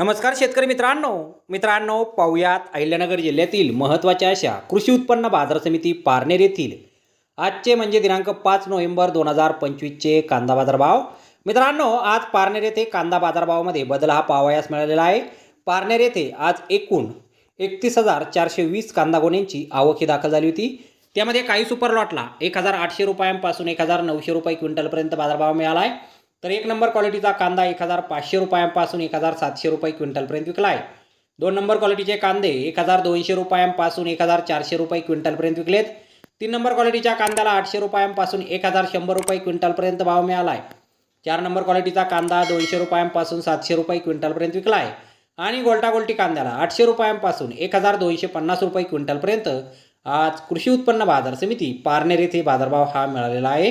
नमस्कार शेतकरी मित्रांनो. मित्रांनो पाहुयात अहिल्यानगर जिल्ह्यातील महत्त्वाच्या अशा कृषी उत्पन्न बाजार समिती पारनेर येथील आजचे म्हणजे दिनांक पाच नोव्हेंबर दोन हजार पंचवीसचे कांदा बाजारभाव. मित्रांनो आज पारनेर येथे कांदा बाजारभावामध्ये बदल हा पाहावयास मिळालेला आहे. पारनेर येथे आज एकूण एकतीस हजार चारशे वीस कांदा गोण्यांची आवक ही दाखल झाली होती. त्यामध्ये काही सुपर लॉटला एक हजार आठशे रुपयांपासून एक हजार नऊशे रुपये क्विंटलपर्यंत बाजारभाव मिळाला आहे. तर एक नंबर क्वालिटीचा कांदा एक हजार पाचशे रुपयांपासून एक हजार सातशे रुपये क्विंटलपर्यंत विकला आहे दोन नंबर क्वालिटीचे कांदे एक हजार दोनशे रुपयांपासून एक हजार चारशे रुपये क्विंटलपर्यंत विकलेत. तीन नंबर क्वालिटीच्या कांद्याला आठशे रुपयांपासून एक हजार शंभर रुपये क्विंटलपर्यंत भाव मिळाला आहे चार नंबर क्वालिटीचा कांदा दोनशे रुपयांपासून सातशे रुपये क्विंटलपर्यंत विकला आहे आणि गोल्टागोल्टी कांद्याला आठशे रुपयांपासून एक हजार दोनशे पन्नास रुपये क्विंटलपर्यंत आज कृषी उत्पन्न बाजार समिती पारनेर येथे बाजारभाव हा मिळालेला आहे.